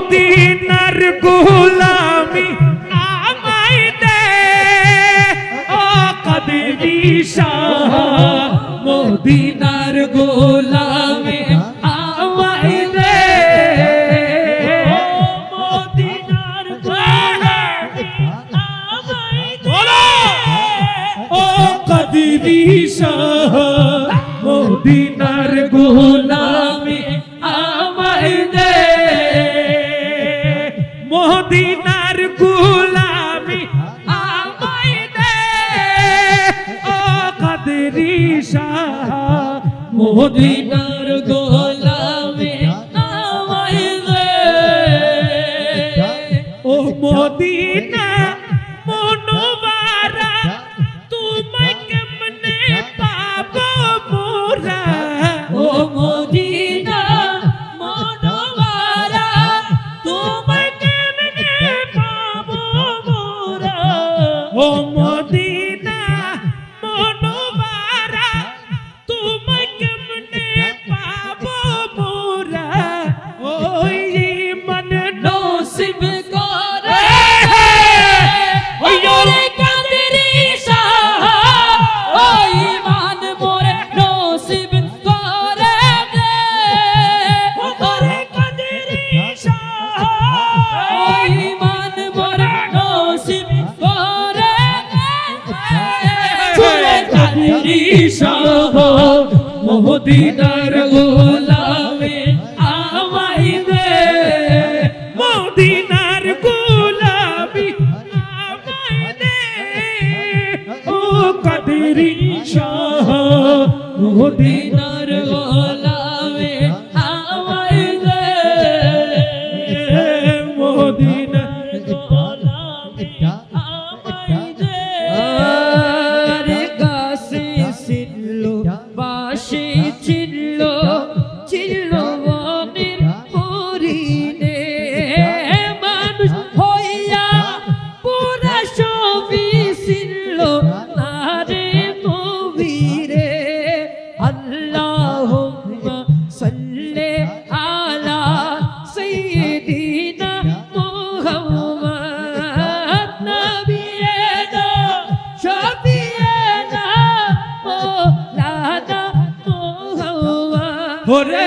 মদিনার গুলামি আমায় দে। ও কদরি শাহ, মদিনার গুলামি আমায় দে। ও মদিনার গুলামি আমায় দে। ও কদরি শাহ মদিনার গুলামি আমায় দে। ও কাদেরি শাহ মদিনার গুলামি আমায় দে। ও মদিনা ইশাহ মোহদিনার গোলামে আমাই দে মোদিনার গোলামি আমাই দে ও কদরি শাহ মোহদিনার ওরে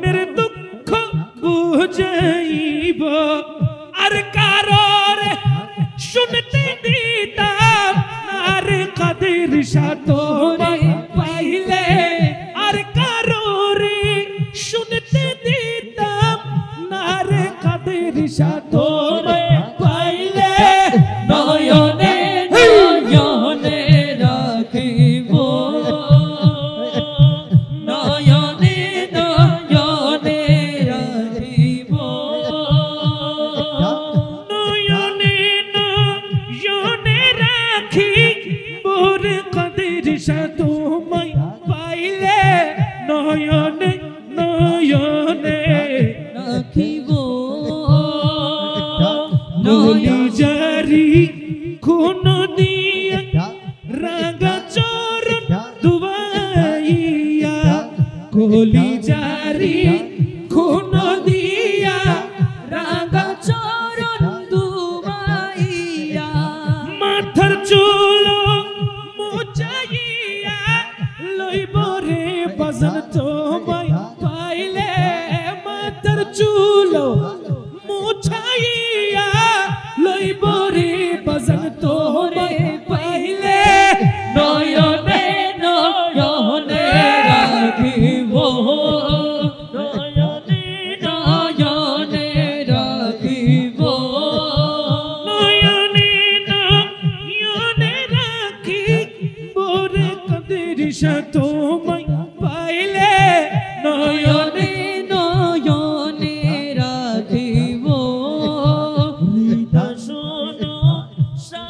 মনের দুঃখ বুঝাইব। আর কারোর শুনতে দিতাম, আর কাদের সাথরে পাইলে। আর কারোর শুনতে দিতাম আর কাদের সাথরে Noli jari body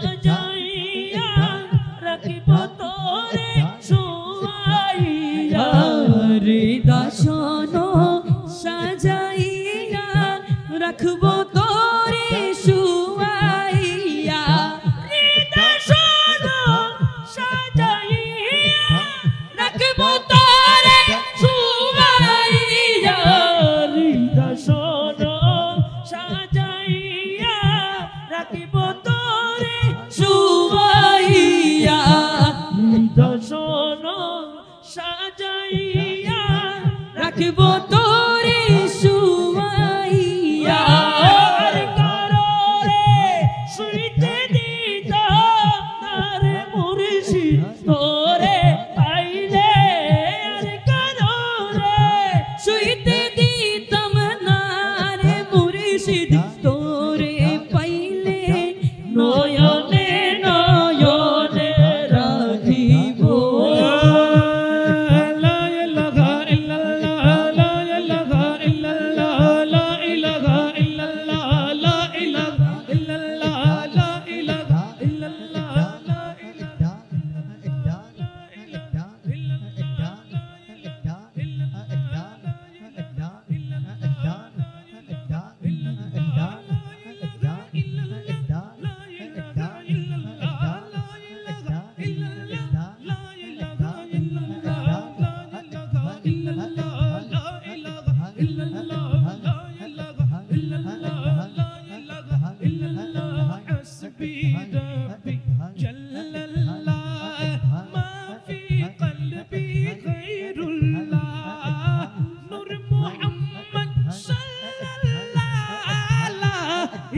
John. Oh.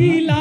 he Lila.